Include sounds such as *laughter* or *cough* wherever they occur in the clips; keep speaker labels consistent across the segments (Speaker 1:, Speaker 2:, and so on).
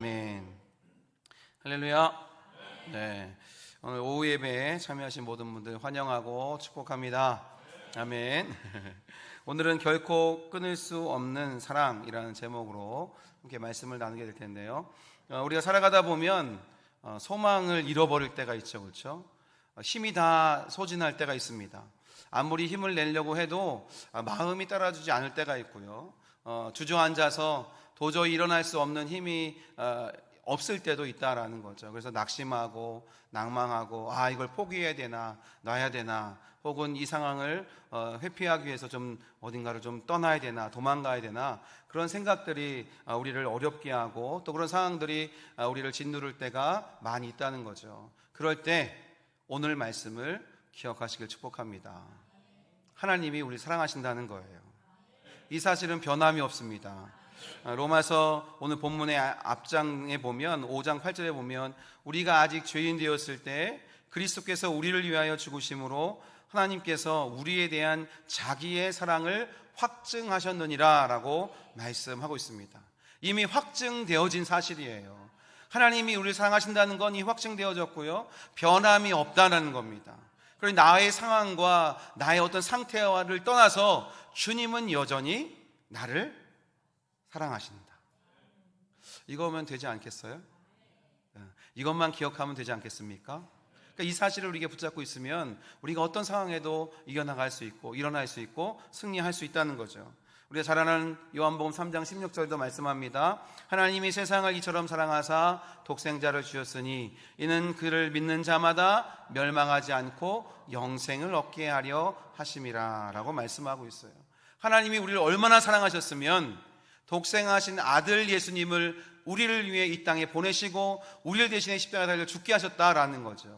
Speaker 1: 아멘. 할렐루야. 네. 오늘 오후 예배에 참여하신 모든 분들 환영하고 축복합니다. 아멘. *laughs* 오늘은 결코 끊을 수 없는 사랑이라는 제목으로 함께 말씀을 나누게 될 텐데요. 어, 우리가 살아가다 보면 어, 소망을 잃어버릴 때가 있죠. 그렇죠? 어, 힘이 다 소진할 때가 있습니다. 아무리 힘을 내려고 해도 아, 마음이 따라주지 않을 때가 있고요. 어, 주저앉아서 도저히 일어날 수 없는 힘이 어, 없을 때도 있다라는 거죠. 그래서 낙심하고 낭망하고 아 이걸 포기해야 되나 놔야 되나 혹은 이 상황을 어, 회피하기 위해서 좀 어딘가를 좀 떠나야 되나 도망가야 되나 그런 생각들이 어, 우리를 어렵게 하고 또 그런 상황들이 어, 우리를 짓누를 때가 많이 있다는 거죠. 그럴 때 오늘 말씀을 기억하시길 축복합니다. 하나님이 우리 사랑하신다는 거예요. 이 사실은 변함이 없습니다. 아, 로마서 오늘 본문의 아, 앞장에 보면 5장 8절에 보면 우리가 아직 죄인 되었을 때 그리스도께서 우리를 위하여 죽으심으로 하나님께서 우리에 대한 자기의 사랑을 확증하셨느니라라고 말씀하고 있습니다. 이미 확증되어진 사실이에요. 하나님이 우리를 사랑하신다는 건 이 확증되어졌고요. 변함이 없다는 겁니다. 그리고 나의 상황과 나의 어떤 상태와를 떠나서 주님은 여전히 나를 사랑하신다. 이거면 되지 않겠어요? 예, 이것만 기억하면 되지 않겠습니까? 그러니까 이 사실을 우리가 붙잡고 있으면 우리가 어떤 상황에도 이겨나갈 수 있고 일어날 수 있고 승리할 수 있다는 거죠. 우리가 잘 아는 요한복음 3장 16절도 말씀합니다. 하나님이 세상을 이처럼 사랑하사 독생자를 주셨으니 이는 그를 믿는 자마다 멸망하지 않고 영생을 얻게 하려 하심이라라고 말씀하고 있어요. 하나님이 우리를 얼마나 사랑하셨으면 독생하신 아들 예수님을 우리를 위해 이 땅에 보내시고 우리를 대신해 십자가 달려 죽게 하셨다라는 거죠.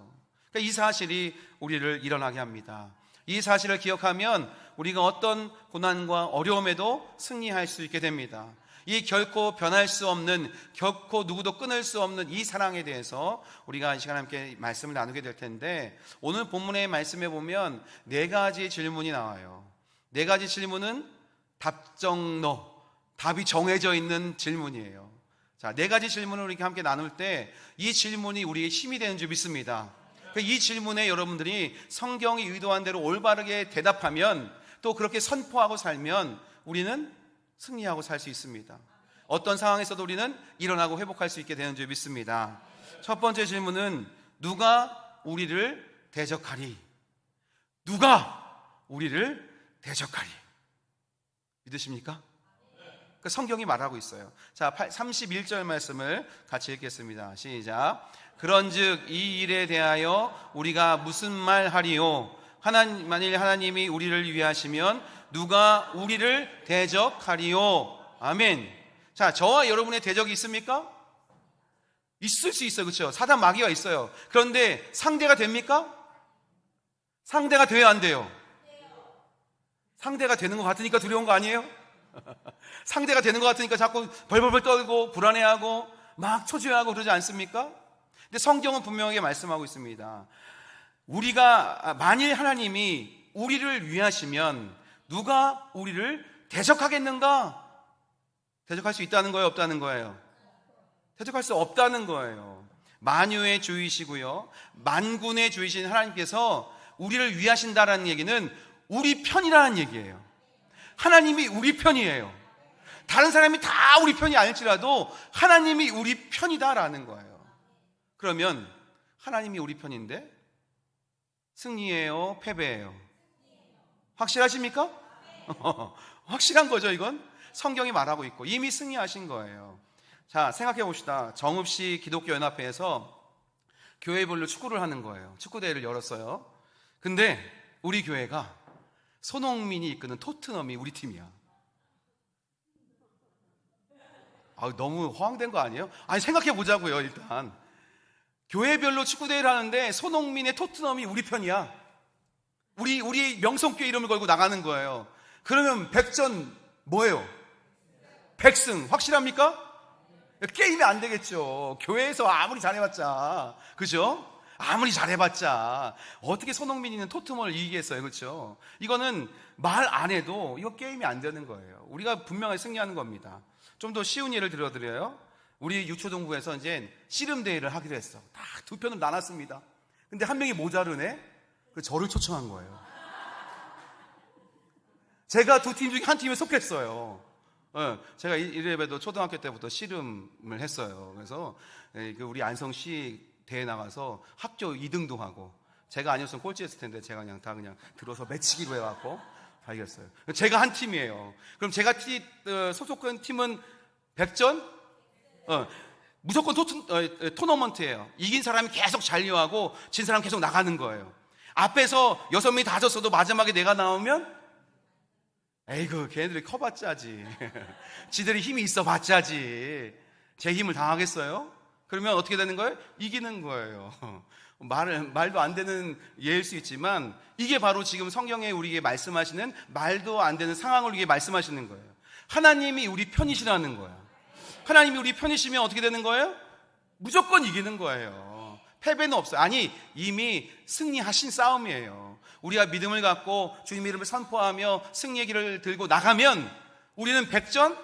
Speaker 1: 그러니까 이 사실이 우리를 일어나게 합니다. 이 사실을 기억하면 우리가 어떤 고난과 어려움에도 승리할 수 있게 됩니다. 이 결코 변할 수 없는, 결코 누구도 끊을 수 없는 이 사랑에 대해서 우리가 이 시간 함께 말씀을 나누게 될 텐데 오늘 본문의 말씀에 보면 네 가지 질문이 나와요. 네 가지 질문은 답정너, 답이 정해져 있는 질문이에요. 자, 네 가지 질문을 우리가 함께 나눌 때 이 질문이 우리의 힘이 되는 줄 믿습니다. 이 질문에 여러분들이 성경이 의도한 대로 올바르게 대답하면 또 그렇게 선포하고 살면 우리는 승리하고 살 수 있습니다. 어떤 상황에서도 우리는 일어나고 회복할 수 있게 되는 줄 믿습니다. 첫 번째 질문은 누가 우리를 대적하리? 누가 우리를 대적하리? 믿으십니까? 그 성경이 말하고 있어요. 자, 31절 말씀을 같이 읽겠습니다. 시작. 그런즉 이 일에 대하여 우리가 무슨 말 하리요? 하나님 만일 하나님이 우리를 위하시면 누가 우리를 대적하리요? 아멘. 자, 저와 여러분의 대적이 있습니까? 있을 수 있어요. 그렇죠? 사단 마귀가 있어요. 그런데 상대가 됩니까? 상대가 돼야 안 돼요. 상대가 되는 것 같으니까 두려운 거 아니에요? *laughs* 상대가 되는 것 같으니까 자꾸 벌벌벌 떨고 불안해하고 막 초조해하고 그러지 않습니까? 근데 성경은 분명하게 말씀하고 있습니다. 우리가 만일 하나님이 우리를 위하시면 누가 우리를 대적하겠는가? 대적할 수 있다는 거예요, 없다는 거예요? 대적할 수 없다는 거예요. 만유의 주이시고요. 만군의 주이신 하나님께서 우리를 위하신다라는 얘기는 우리 편이라는 얘기예요. 하나님이 우리 편이에요. 다른 사람이 다 우리 편이 아닐지라도 하나님이 우리 편이다라는 거예요. 그러면 하나님이 우리 편인데 승리예요, 패배예요? 확실하십니까? *laughs* 확실한 거죠, 이건? 성경이 말하고 있고 이미 승리하신 거예요. 자, 생각해 봅시다. 정읍시 기독교 연합회에서 교회별로 축구를 하는 거예요. 축구 대회를 열었어요. 근데 우리 교회가 손흥민이 이끄는 토트넘이 우리 팀이야. 아, 너무 허황된 거 아니에요? 아니, 생각해 보자고요, 일단. 교회별로 축구대회를 하는데 손흥민의 토트넘이 우리 편이야. 우리, 우리 명성교회 이름을 걸고 나가는 거예요. 그러면 백전 뭐예요? 백승. 확실합니까? 게임이 안 되겠죠. 교회에서 아무리 잘해봤자. 그죠? 아무리 잘해봤자 어떻게 손흥민이는 토트넘을 이기겠어요, 그렇죠? 이거는 말 안 해도 이거 게임이 안 되는 거예요. 우리가 분명히 승리하는 겁니다. 좀 더 쉬운 예를 들어드려요. 우리 유초동부에서 이제 씨름 대회를 하기로 했어. 딱 두 편으로 나눴습니다. 근데 한 명이 모자르네. 그 저를 초청한 거예요. 제가 두 팀 중에 한 팀에 속했어요. 어, 제가 이- 이래봬도 초등학교 때부터 씨름을 했어요. 그래서 에, 그 우리 안성시 대회 나가서 학교 2등도 하고 제가 아니었으면 꼴찌했을 텐데 제가 그냥 다 그냥 들어서 매치기로 해갖고 다 이겼어요. 제가 한 팀이에요. 그럼 제가 티, 어, 소속한 팀은 100전? 어, 무조건 토, 어, 토너먼트예요. 이긴 사람이 계속 잔류하고 진 사람 계속 나가는 거예요. 앞에서 여섯 명이 다 졌어도 마지막에 내가 나오면 에이그 걔네들이 커봤자지. *laughs* 지들이 힘이 있어 봤자지. 제 힘을 당하겠어요? 그러면 어떻게 되는 거예요? 이기는 거예요. *laughs* 말, 말도 안 되는 예일 수 있지만 이게 바로 지금 성경에 우리에게 말씀하시는 말도 안 되는 상황을 우리에게 말씀하시는 거예요. 하나님이 우리 편이시라는 거야. 하나님이 우리 편이시면 어떻게 되는 거예요? 무조건 이기는 거예요. 패배는 없어요. 아니, 이미 승리하신 싸움이에요. 우리가 믿음을 갖고 주님 이름을 선포하며 승리의 길을 들고 나가면 우리는 백전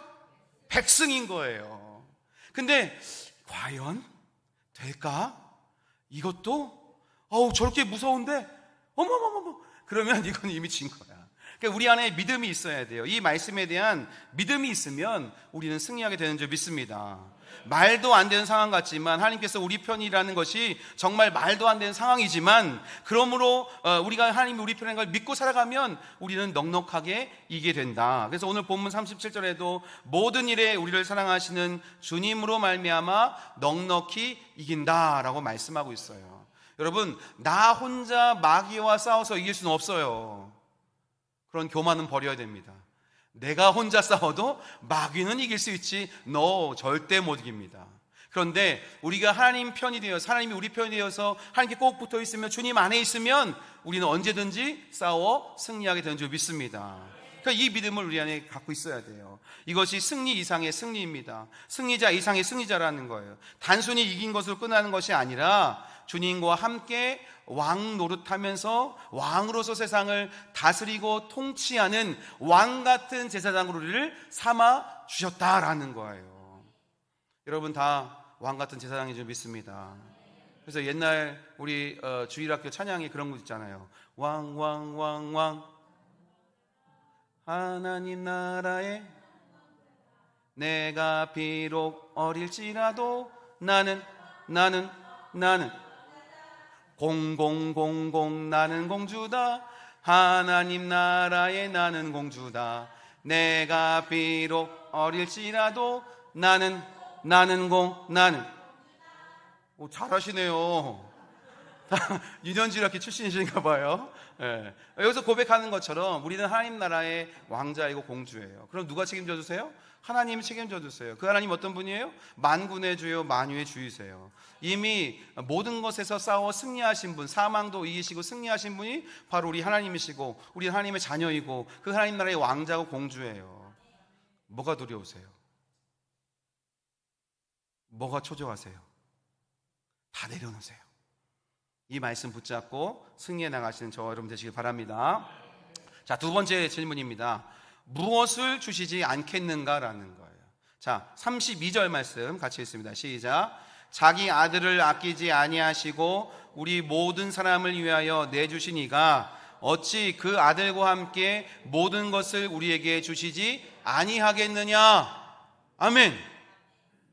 Speaker 1: 백승인 거예요. 근데 과연 될까? 이것도 어우 저렇게 무서운데 어머머머머 그러면 *laughs* 이건 이미 진 거야. 그러니까 우리 안에 믿음이 있어야 돼요. 이 말씀에 대한 믿음이 있으면 우리는 승리하게 되는 줄 믿습니다. 말도 안 되는 상황 같지만 하나님께서 우리 편이라는 것이 정말 말도 안 되는 상황이지만 그러므로 어, 우리가 하나님이 우리 편인 걸 믿고 살아가면 우리는 넉넉하게 이기게 된다. 그래서 오늘 본문 37절에도 모든 일에 우리를 사랑하시는 주님으로 말미암아 넉넉히 이긴다라고 말씀하고 있어요. 여러분 나 혼자 마귀와 싸워서 이길 수는 없어요. 그런 교만은 버려야 됩니다. 내가 혼자 싸워도 마귀는 이길 수 있지 너 절대 못 이깁니다. 그런데 우리가 하나님 편이 되어서 하나님이 우리 편이 되어서 하나님께 꼭 붙어 있으면 주님 안에 있으면 우리는 언제든지 싸워 승리하게 되는 줄 믿습니다. 그러니까 이 믿음을 우리 안에 갖고 있어야 돼요. 이것이 승리 이상의 승리입니다. 승리자 이상의 승리자라는 거예요. 단순히 이긴 것으로 끝나는 것이 아니라 주님과 함께 왕 노릇하면서 왕으로서 세상을 다스리고 통치하는 왕 같은 제사장으로 우리를 삼아 주셨다라는 거예요. 여러분 다 왕 같은 제사장인 줄 믿습니다. 그래서 옛날 우리 어, 주일학교 찬양에 그런 거 있잖아요. 왕 왕 왕 왕 하나님 나라에 내가 비록 어릴지라도 나는 나는 나는 공공공공 나는 공주다 하나님 나라에 나는 공주다 내가 비록 어릴지라도 나는 나는 공 나는 오, 잘하시네요 *laughs* 유년지 이렇게 출신이신가 봐요. 예. 여기서 고백하는 것처럼 우리는 하나님 나라의 왕자이고 공주예요. 그럼 누가 책임져 주세요? 하나님이 책임져 주세요. 그 하나님 어떤 분이에요? 만군의 주요 만유의 주이세요. 이미 모든 것에서 싸워 승리하신 분, 사망도 이기시고 승리하신 분이 바로 우리 하나님이시고 우리 하나님의 자녀이고 그 하나님 나라의 왕자고 공주예요. 뭐가 두려우세요? 뭐가 초조하세요? 다 내려놓으세요. 이 말씀 붙잡고 승리해 나가시는 저와 여러분 되시길 바랍니다. 자, 두 번째 질문입니다. 무엇을 주시지 않겠는가라는 거예요. 자, 32절 말씀 같이 읽습니다. 시작. 자기 아들을 아끼지 아니하시고 우리 모든 사람을 위하여 내주시니가 어찌 그 아들과 함께 모든 것을 우리에게 주시지 아니하겠느냐? 아멘.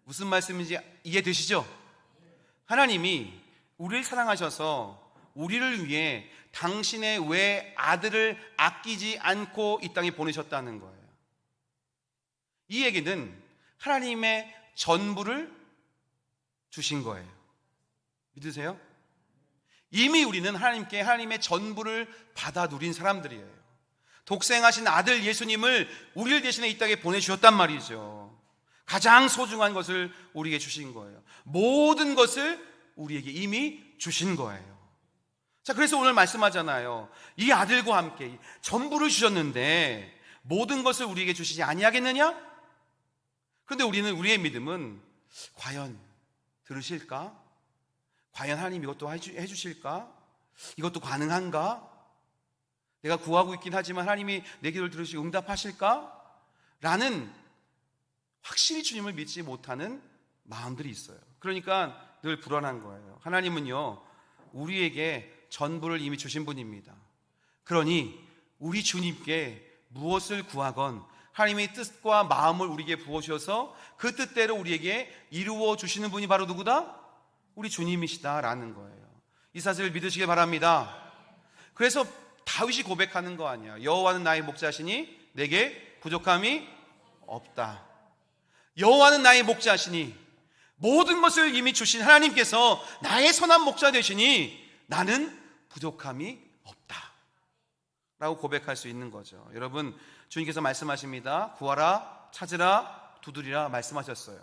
Speaker 1: 무슨 말씀인지 이해되시죠? 하나님이 우리를 사랑하셔서 우리를 위해 당신의 외 아들을 아끼지 않고 이 땅에 보내셨다는 거예요. 이 얘기는 하나님의 전부를 주신 거예요. 믿으세요? 이미 우리는 하나님께 하나님의 전부를 받아 누린 사람들이에요. 독생하신 아들 예수님을 우리를 대신에 이 땅에 보내주셨단 말이죠. 가장 소중한 것을 우리에게 주신 거예요. 모든 것을 우리에게 이미 주신 거예요. 자, 그래서 오늘 말씀하잖아요. 이 아들과 함께 전부를 주셨는데 모든 것을 우리에게 주시지 아니하겠느냐? 그런데 우리는 우리의 믿음은 과연 들으실까? 과연 하나님 이것도 해주실까? 이것도 가능한가? 내가 구하고 있긴 하지만 하나님이 내 기도를 들으시고 응답하실까? 라는 확실히 주님을 믿지 못하는 마음들이 있어요. 그러니까 늘 불안한 거예요. 하나님은요, 우리에게 전부를 이미 주신 분입니다. 그러니 우리 주님께 무엇을 구하건 하나님의 뜻과 마음을 우리에게 부어주셔서 그 뜻대로 우리에게 이루어 주시는 분이 바로 누구다? 우리 주님이시다라는 거예요. 이 사실을 믿으시길 바랍니다. 그래서 다윗이 고백하는 거 아니야. 여호와는 나의 목자시니 내게 부족함이 없다. 여호와는 나의 목자시니 모든 것을 이미 주신 하나님께서 나의 선한 목자 되시니 나는 부족함이 없다. 라고 고백할 수 있는 거죠. 여러분, 주님께서 말씀하십니다. 구하라, 찾으라, 두드리라 말씀하셨어요.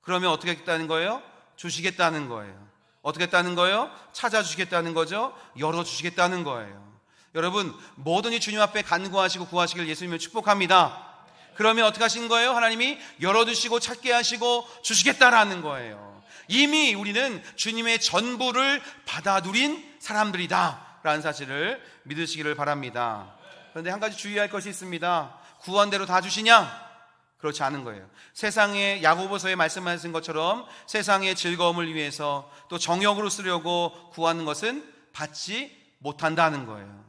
Speaker 1: 그러면 어떻게 하겠다는 거예요? 주시겠다는 거예요. 어떻게 했다는 거예요? 찾아주시겠다는 거죠? 열어주시겠다는 거예요. 여러분, 뭐든지 주님 앞에 간구하시고 구하시길 예수님을 축복합니다. 그러면 어떻게 하신 거예요? 하나님이 열어주시고 찾게 하시고 주시겠다라는 거예요. 이미 우리는 주님의 전부를 받아 누린 사람들이다. 라는 사실을 믿으시기를 바랍니다. 그런데 한 가지 주의할 것이 있습니다. 구한 대로 다 주시냐? 그렇지 않은 거예요. 세상의 야고보서에 말씀하신 것처럼 세상의 즐거움을 위해서 또 정욕으로 쓰려고 구하는 것은 받지 못한다는 거예요.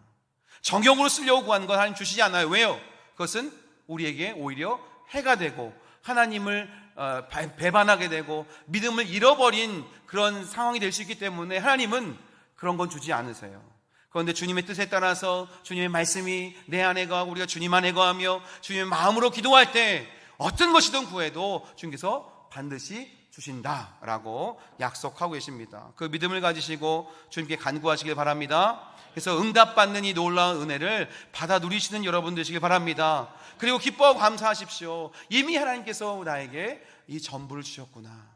Speaker 1: 정욕으로 쓰려고 구하는 건 하나님 주시지 않아요. 왜요? 그것은 우리에게 오히려 해가 되고 하나님을 어, 배- 배반하게 되고 믿음을 잃어버린 그런 상황이 될 수 있기 때문에 하나님은 그런 건 주지 않으세요. 그런데 주님의 뜻에 따라서 주님의 말씀이 내 안에 거하고 우리가 주님 안에 거하며 주님의 마음으로 기도할 때 어떤 것이든 구해도 주님께서 반드시 주신다라고 약속하고 계십니다. 그 믿음을 가지시고 주님께 간구하시길 바랍니다. 그래서 응답받는 이 놀라운 은혜를 받아 누리시는 여러분 되시길 바랍니다. 그리고 기뻐하고 감사하십시오. 이미 하나님께서 나에게 이 전부를 주셨구나.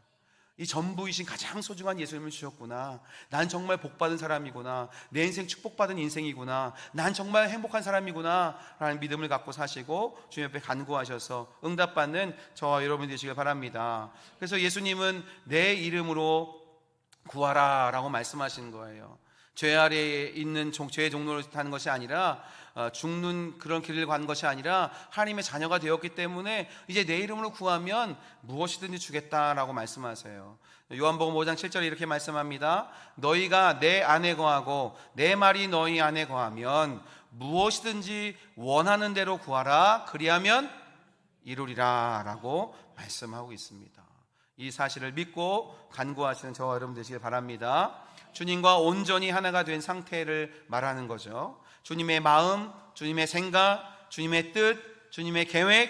Speaker 1: 이 전부이신 가장 소중한 예수님을 주셨구나. 난 정말 복받은 사람이구나. 내 인생 축복받은 인생이구나. 난 정말 행복한 사람이구나. 라는 믿음을 갖고 사시고 주님 앞에 간구하셔서 응답받는 저와 여러분 되시길 바랍니다. 그래서 예수님은 내 이름으로 구하라 라고 말씀하시는 거예요. 죄 아래에 있는 종- 죄의 종로를 타는 것이 아니라 어, 죽는 그런 길을 간 것이 아니라 하나님의 자녀가 되었기 때문에 이제 내 이름으로 구하면 무엇이든지 주겠다라고 말씀하세요. 요한복음 5장 7절에 이렇게 말씀합니다. 너희가 내 안에 거하고 내 말이 너희 안에 거하면 무엇이든지 원하는 대로 구하라 그리하면 이루리라라고 말씀하고 있습니다. 이 사실을 믿고 간구하시는 저와 여러분 되시길 바랍니다. 주님과 온전히 하나가 된 상태를 말하는 거죠. 주님의 마음, 주님의 생각, 주님의 뜻, 주님의 계획,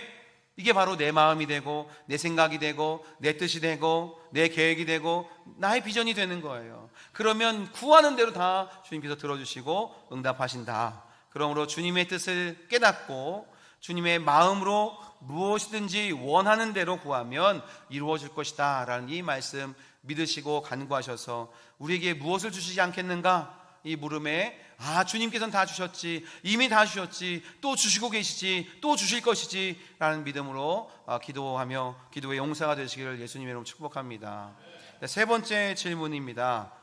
Speaker 1: 이게 바로 내 마음이 되고, 내 생각이 되고, 내 뜻이 되고, 내 계획이 되고, 나의 비전이 되는 거예요. 그러면 구하는 대로 다 주님께서 들어주시고 응답하신다. 그러므로 주님의 뜻을 깨닫고, 주님의 마음으로 무엇이든지 원하는 대로 구하면 이루어질 것이다. 라는 이 말씀 믿으시고 간구하셔서 우리에게 무엇을 주시지 않겠는가? 이 물음에 아 주님께서는 다 주셨지 이미 다 주셨지 또 주시고 계시지 또 주실 것이지 라는 믿음으로 아, 기도하며 기도의 용사가 되시기를 예수님의 이름으로 축복합니다. 네, 세 번째 질문입니다.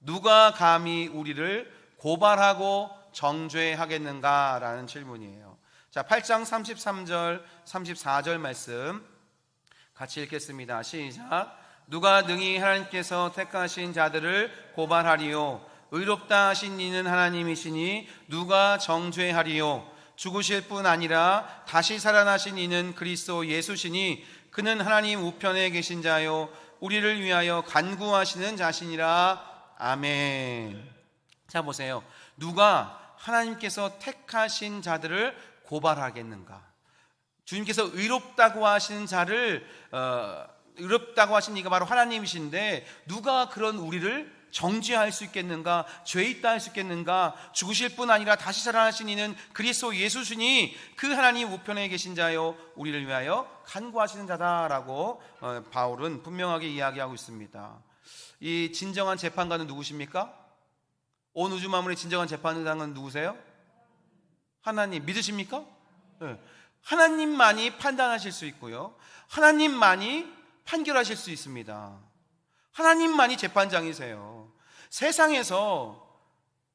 Speaker 1: 누가 감히 우리를 고발하고 정죄하겠는가? 라는 질문이에요. 자 8장 33절 34절 말씀 같이 읽겠습니다. 시작. 누가 능히 하나님께서 택하신 자들을 고발하리요 의롭다 하신 이는 하나님이시니 누가 정죄하리요 죽으실 뿐 아니라 다시 살아나신 이는 그리스도 예수시니 그는 하나님 우편에 계신 자요 우리를 위하여 간구하시는 자신이라 아멘. 자 보세요. 누가 하나님께서 택하신 자들을 고발하겠는가? 주님께서 의롭다고 하신 자를 어, 의롭다고 하신 이가 바로 하나님이신데 누가 그런 우리를 정죄할 수 있겠는가? 죄 있다 할 수 있겠는가? 죽으실 뿐 아니라 다시 살아나신 이는 그리스도 예수시니 그 하나님 우편에 계신 자요 우리를 위하여 간구하시는 자다라고 어, 바울은 분명하게 이야기하고 있습니다. 이 진정한 재판관은 누구십니까? 온 우주 만물의 진정한 재판관은 누구세요? 하나님 믿으십니까? 네. 하나님만이 판단하실 수 있고요. 하나님만이 판결하실 수 있습니다. 하나님만이 재판장이세요. 세상에서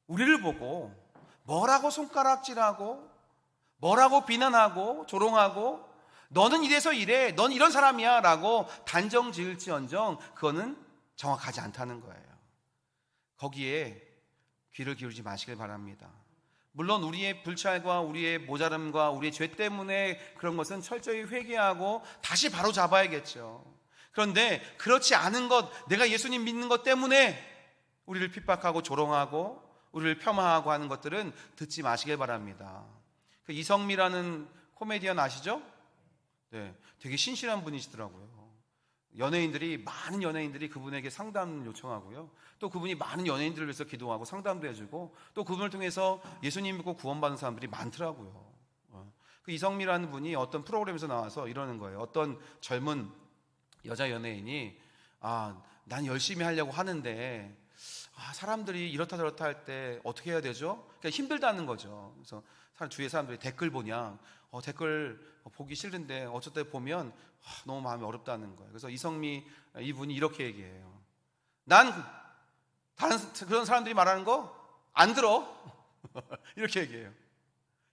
Speaker 1: 우리를 보고 뭐라고 손가락질하고 뭐라고 비난하고 조롱하고 너는 이래서 이래. 넌 이런 사람이야. 라고 단정 지을지언정 그거는 정확하지 않다는 거예요. 거기에 귀를 기울이지 마시길 바랍니다. 물론 우리의 불찰과 우리의 모자람과 우리의 죄 때문에 그런 것은 철저히 회개하고 다시 바로 잡아야겠죠. 그런데 그렇지 않은 것, 내가 예수님 믿는 것 때문에 우리를 핍박하고 조롱하고 우리를 폄하하고 하는 것들은 듣지 마시길 바랍니다. 그 이성미라는 코미디언 아시죠? 네, 되게 신실한 분이시더라고요. 연예인들이 많은 연예인들이 그분에게 상담 요청하고요. 또 그분이 많은 연예인들을 위해서 기도하고 상담도 해주고 또 그분을 통해서 예수님 믿고 구원받은 사람들이 많더라고요. 어. 그 이성미라는 분이 어떤 프로그램에서 나와서 이러는 거예요. 어떤 젊은 여자 연예인이 아, 난 열심히 하려고 하는데 아, 사람들이 이렇다 저렇다 할 때 어떻게 해야 되죠? 그러니까 힘들다는 거죠. 그래서 주위에 사람들이 댓글 보냐, 어, 댓글 보기 싫은데 때 보면 아, 너무 마음이 어렵다는 거예요. 그래서 이성미 이분이 이렇게 얘기해요. 난 다른 그런 사람들이 말하는 거 안 들어 *laughs* 이렇게 얘기해요.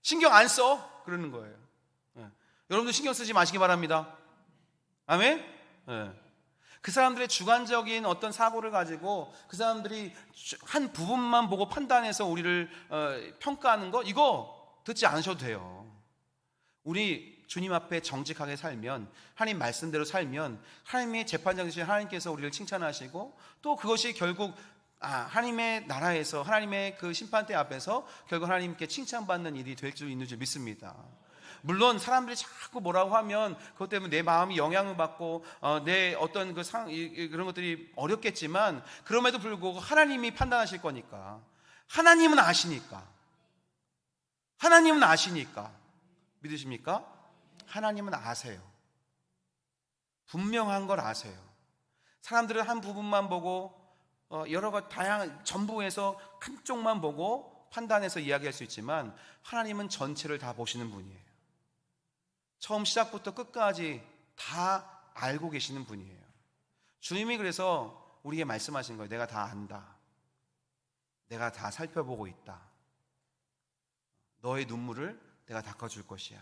Speaker 1: 신경 안 써 그러는 거예요. 예. 여러분도 신경 쓰지 마시기 바랍니다. 아멘. 예. 그 사람들의 주관적인 어떤 사고를 가지고 그 사람들이 한 부분만 보고 판단해서 우리를 어, 평가하는 거 이거 듣지 않으셔도 돼요. 우리 주님 앞에 정직하게 살면 하나님 말씀대로 살면 하나님의 재판장 되신 하나님께서 우리를 칭찬하시고 또 그것이 결국 아, 하나님의 나라에서 하나님의 그 심판대 앞에서 결국 하나님께 칭찬받는 일이 될 줄 있는 줄 믿습니다. 물론 사람들이 자꾸 뭐라고 하면 그것 때문에 내 마음이 영향을 받고 어, 내 어떤 그 상, 이, 그런 것들이 어렵겠지만 그럼에도 불구하고 하나님이 판단하실 거니까 하나님은 아시니까 하나님은 아시니까 믿으십니까? 하나님은 아세요. 분명한 걸 아세요. 사람들은 한 부분만 보고 어, 여러 가지 다양한 전부에서 한쪽만 보고 판단해서 이야기할 수 있지만 하나님은 전체를 다 보시는 분이에요. 처음 시작부터 끝까지 다 알고 계시는 분이에요. 주님이 그래서 우리에게 말씀하신 거예요. 내가 다 안다. 내가 다 살펴보고 있다. 너의 눈물을 내가 닦아줄 것이야.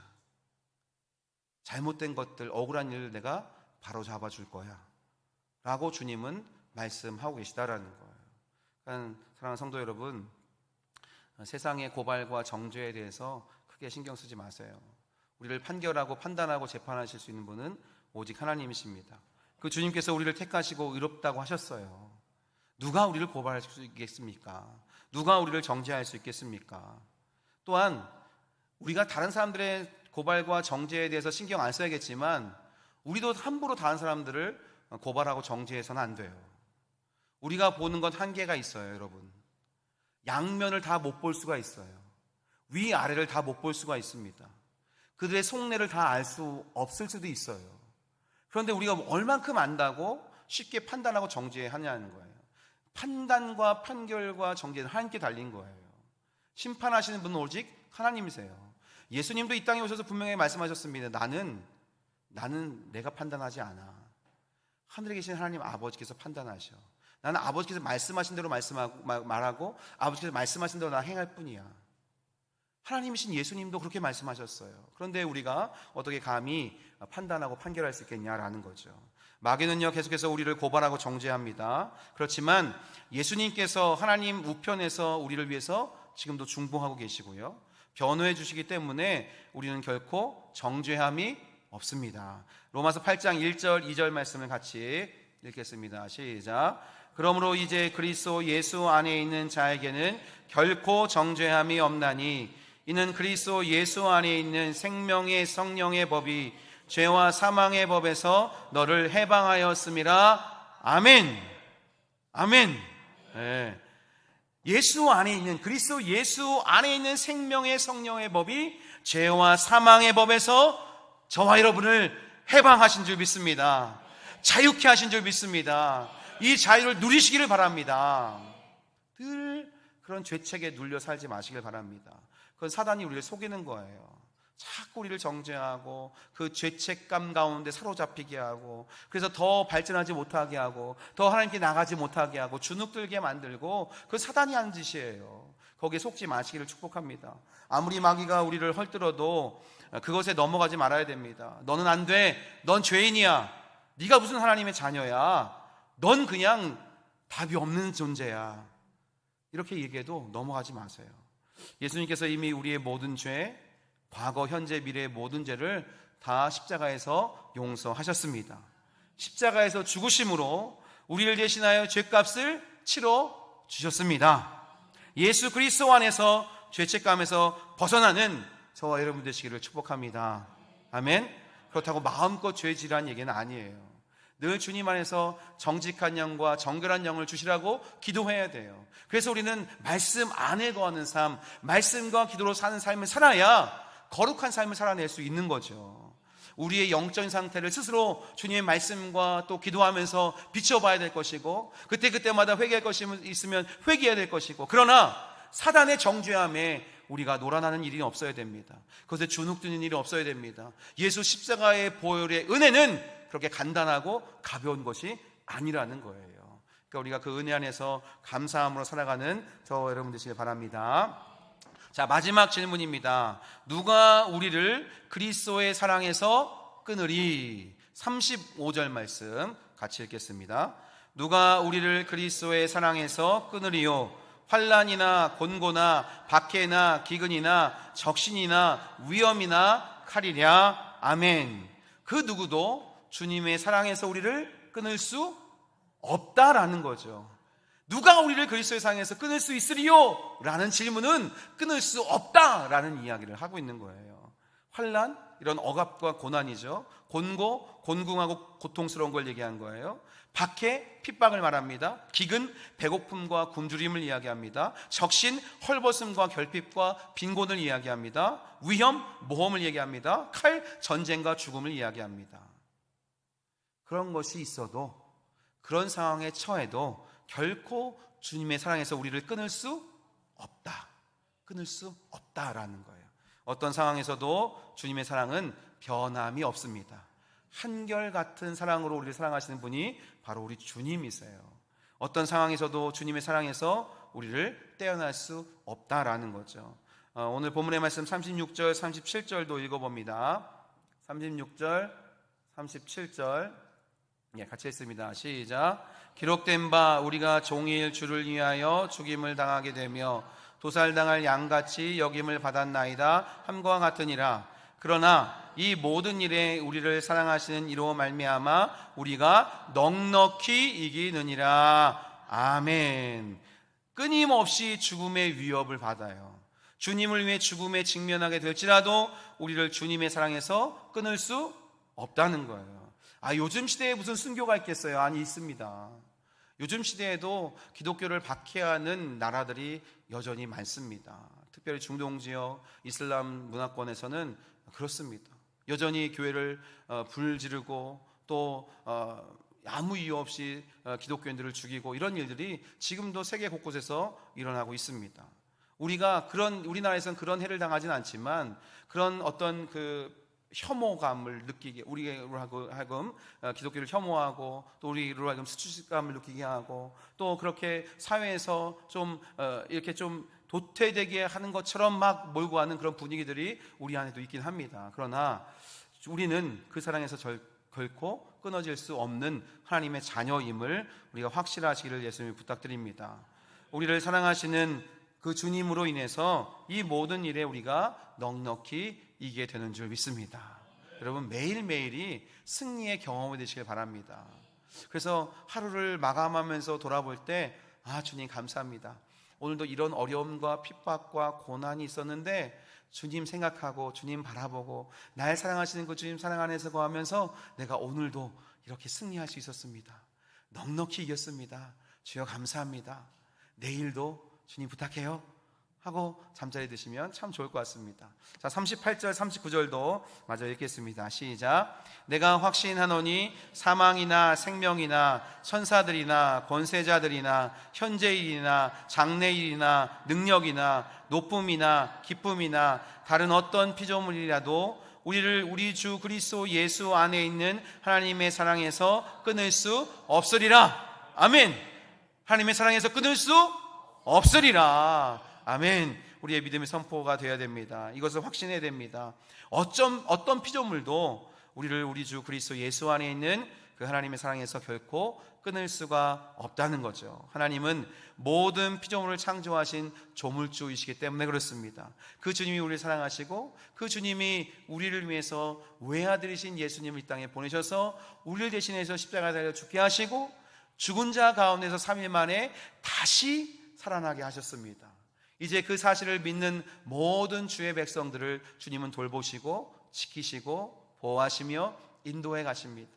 Speaker 1: 잘못된 것들, 억울한 일을 내가 바로 잡아줄 거야. 라고 주님은 말씀하고 계시다라는 거예요. 그러니까 사랑하는 성도 여러분, 세상의 고발과 정죄에 대해서 크게 신경 쓰지 마세요. 우리를 판결하고 판단하고 재판하실 수 있는 분은 오직 하나님이십니다. 그 주님께서 우리를 택하시고 의롭다고 하셨어요. 누가 우리를 고발할 수 있겠습니까? 누가 우리를 정죄할 수 있겠습니까? 또한 우리가 다른 사람들의 고발과 정죄에 대해서 신경 안 써야겠지만 우리도 함부로 다른 사람들을 고발하고 정죄해서는 안 돼요. 우리가 보는 건 한계가 있어요, 여러분. 양면을 다 못 볼 수가 있어요. 위 아래를 다 못 볼 수가 있습니다. 그들의 속내를 다 알 수 없을 수도 있어요. 그런데 우리가 얼만큼 안다고 쉽게 판단하고 정죄하냐는 거예요. 판단과 판결과 정죄는 하나님께 달린 거예요. 심판하시는 분은 오직 하나님이세요. 예수님도 이 땅에 오셔서 분명히 말씀하셨습니다. 나는 나는 내가 판단하지 않아. 하늘에 계신 하나님 아버지께서 판단하셔. 나는 아버지께서 말씀하신 대로 말씀하고 말하고 아버지께서 말씀하신 대로 나 행할 뿐이야. 하나님이신 예수님도 그렇게 말씀하셨어요. 그런데 우리가 어떻게 감히 판단하고 판결할 수 있겠냐라는 거죠. 마귀는요, 계속해서 우리를 고발하고 정죄합니다. 그렇지만 예수님께서 하나님 우편에서 우리를 위해서 지금도 중보하고 계시고요. 변호해 주시기 때문에 우리는 결코 정죄함이 없습니다. 로마서 8장 1절, 2절 말씀을 같이 읽겠습니다. 시작. 그러므로 이제 그리스도 예수 안에 있는 자에게는 결코 정죄함이 없나니 이는 그리스도 예수 안에 있는 생명의 성령의 법이 죄와 사망의 법에서 너를 해방하였음이라. 아멘. 아멘. 네. 예수 안에 있는 그리스도 예수 안에 있는 생명의 성령의 법이 죄와 사망의 법에서 저와 여러분을 해방하신 줄 믿습니다. 자유케 하신 줄 믿습니다. 이 자유를 누리시기를 바랍니다. 늘 그런 죄책에 눌려 살지 마시길 바랍니다. 그건 사단이 우리를 속이는 거예요. 자꾸 우리를 정죄하고 그 죄책감 가운데 사로잡히게 하고 그래서 더 발전하지 못하게 하고 더 하나님께 나가지 못하게 하고 주눅들게 만들고 그 사단이 하는 짓이에요. 거기에 속지 마시기를 축복합니다. 아무리 마귀가 우리를 헐뜯어도 그것에 넘어가지 말아야 됩니다. 너는 안 돼. 넌 죄인이야. 네가 무슨 하나님의 자녀야. 넌 그냥 답이 없는 존재야. 이렇게 얘기해도 넘어가지 마세요. 예수님께서 이미 우리의 모든 죄, 과거, 현재, 미래의 모든 죄를 다 십자가에서 용서하셨습니다. 십자가에서 죽으심으로 우리를 대신하여 죄값을 치러 주셨습니다. 예수 그리스도 안에서 죄책감에서 벗어나는 저와 여러분 되시기를 축복합니다. 아멘. 그렇다고 마음껏 죄지란 얘기는 아니에요. 늘 주님 안에서 정직한 영과 정결한 영을 주시라고 기도해야 돼요. 그래서 우리는 말씀 안에 거하는 삶, 말씀과 기도로 사는 삶을 살아야 거룩한 삶을 살아낼 수 있는 거죠. 우리의 영적인 상태를 스스로 주님의 말씀과 또 기도하면서 비춰봐야 될 것이고 그때 그때마다 회개할 것이 있으면 회개해야 될 것이고 그러나 사단의 정죄함에 우리가 놀아나는 일이 없어야 됩니다. 그것에 주눅드는 일이 없어야 됩니다. 예수 십자가의 보혈의 은혜는 그렇게 간단하고 가벼운 것이 아니라는 거예요. 그러니까 우리가 그 은혜 안에서 감사함으로 살아가는 저 여러분 되시길 바랍니다. 자, 마지막 질문입니다. 누가 우리를 그리스도의 사랑에서 끊으리? 35절 말씀 같이 읽겠습니다. 누가 우리를 그리스도의 사랑에서 끊으리요? 환란이나 곤고나 박해나 기근이나 적신이나 위험이나 칼이랴. 아멘. 그 누구도 주님의 사랑에서 우리를 끊을 수 없다라는 거죠. 누가 우리를 그리스도의 사랑에서 끊을 수 있으리요? 라는 질문은 끊을 수 없다라는 이야기를 하고 있는 거예요. 환란 이런 억압과 고난이죠. 곤고, 곤궁하고 고통스러운 걸 얘기한 거예요. 박해, 핍박을 말합니다. 기근, 배고픔과 굶주림을 이야기합니다. 적신, 헐벗음과 결핍과 빈곤을 이야기합니다. 위험, 모험을 얘기합니다. 칼, 전쟁과 죽음을 이야기합니다. 그런 것이 있어도 그런 상황에 처해도 결코 주님의 사랑에서 우리를 끊을 수 없다. 끊을 수 없다라는 거예요. 어떤 상황에서도 주님의 사랑은 변함이 없습니다. 한결 같은 사랑으로 우리를 사랑하시는 분이 바로 우리 주님이세요. 어떤 상황에서도 주님의 사랑에서 우리를 떼어날 수 없다라는 거죠. 어, 오늘 본문의 말씀 36절, 37절도 읽어봅니다. 36절, 37절. 예, 같이 했습니다. 시작. 기록된 바 우리가 종일 주를 위하여 죽임을 당하게 되며 도살당할 양같이 여김을 받았나이다 함과 같으니라. 그러나 이 모든 일에 우리를 사랑하시는 이로 말미암아 우리가 넉넉히 이기느니라. 아멘. 끊임없이 죽음의 위협을 받아요. 주님을 위해 죽음에 직면하게 될지라도 우리를 주님의 사랑에서 끊을 수 없다는 거예요. 아, 요즘 시대에 무슨 순교가 있겠어요? 아니, 있습니다. 요즘 시대에도 기독교를 박해하는 나라들이 여전히 많습니다. 특별히 중동 지역 이슬람 문화권에서는 그렇습니다. 여전히 교회를 어, 불지르고 또 어, 아무 이유 없이 어, 기독교인들을 죽이고 이런 일들이 지금도 세계 곳곳에서 일어나고 있습니다. 우리가 그런 우리나라에서는 그런 해를 당하지는 않지만 그런 어떤 그 혐오감을 느끼게 우리로 하금 어, 기독교를 혐오하고 또 우리로 하금 수치감을 느끼게 하고 또 그렇게 사회에서 좀 어, 이렇게 좀 도태되게 하는 것처럼 막 몰고 가는 그런 분위기들이 우리 안에도 있긴 합니다. 그러나 우리는 그 사랑에서 절, 결코 끊어질 수 없는 하나님의 자녀임을 우리가 확실하시기를 예수님이 부탁드립니다. 우리를 사랑하시는 그 주님으로 인해서 이 모든 일에 우리가 넉넉히 이게 되는 줄 믿습니다. 여러분 매일매일이 승리의 경험이 되시길 바랍니다. 그래서 하루를 마감하면서 돌아볼 때 아, 주님 감사합니다. 오늘도 이런 어려움과 핍박과 고난이 있었는데 주님 생각하고 주님 바라보고 날 사랑하시는 그 주님 사랑 안에서 거하면서 내가 오늘도 이렇게 승리할 수 있었습니다. 넉넉히 이겼습니다. 주여 감사합니다. 내일도 주님 부탁해요. 하고 잠자리 드시면 참 좋을 것 같습니다. 자, 38절, 39절도 마저 읽겠습니다. 시작. 내가 확신하노니 사망이나 생명이나 천사들이나 권세자들이나 현재일이나 장래일이나 능력이나 높음이나 기쁨이나 다른 어떤 피조물이라도 우리를 우리 주 그리스도 예수 안에 있는 하나님의 사랑에서 끊을 수 없으리라. 아멘. 하나님의 사랑에서 끊을 수 없으리라. 아멘. 우리의 믿음의 선포가 되어야 됩니다. 이것을 확신해야 됩니다. 어쩜 어떤 피조물도 우리를 우리 주 그리스도 예수 안에 있는 그 하나님의 사랑에서 결코 끊을 수가 없다는 거죠. 하나님은 모든 피조물을 창조하신 조물주이시기 때문에 그렇습니다. 그 주님이 우리를 사랑하시고 그 주님이 우리를 위해서 외아들이신 예수님을 이 땅에 보내셔서 우리를 대신해서 십자가에 달려 죽게 하시고 죽은 자 가운데서 3일 만에 다시 살아나게 하셨습니다. 이제 그 사실을 믿는 모든 주의 백성들을 주님은 돌보시고 지키시고 보호하시며 인도해 가십니다.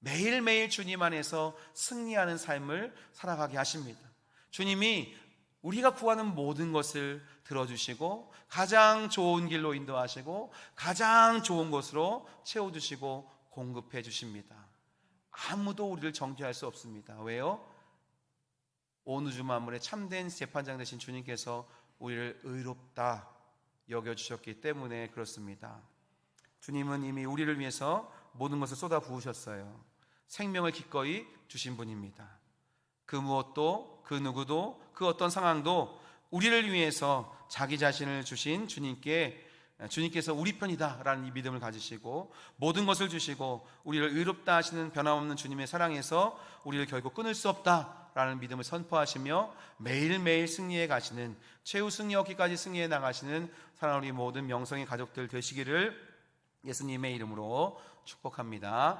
Speaker 1: 매일매일 주님 안에서 승리하는 삶을 살아가게 하십니다. 주님이 우리가 구하는 모든 것을 들어주시고 가장 좋은 길로 인도하시고 가장 좋은 곳으로 채워주시고 공급해 주십니다. 아무도 우리를 정죄할 수 없습니다. 왜요? 온 우주 만물의 참된 재판장 되신 주님께서 우리를 의롭다 여겨 주셨기 때문에 그렇습니다. 주님은 이미 우리를 위해서 모든 것을 쏟아 부으셨어요. 생명을 기꺼이 주신 분입니다. 그 무엇도, 그 누구도, 그 어떤 상황도 우리를 위해서 자기 자신을 주신 주님께 주님께서 우리 편이다라는 이 믿음을 가지시고 모든 것을 주시고 우리를 의롭다 하시는 변함없는 주님의 사랑에서 우리를 결국 끊을 수 없다 라는 믿음을 선포하시며 매일매일 승리해 가시는 최후 승리 얻기까지 승리해 나가시는 사랑하는 우리 모든 명성의 가족들 되시기를 예수님의 이름으로 축복합니다.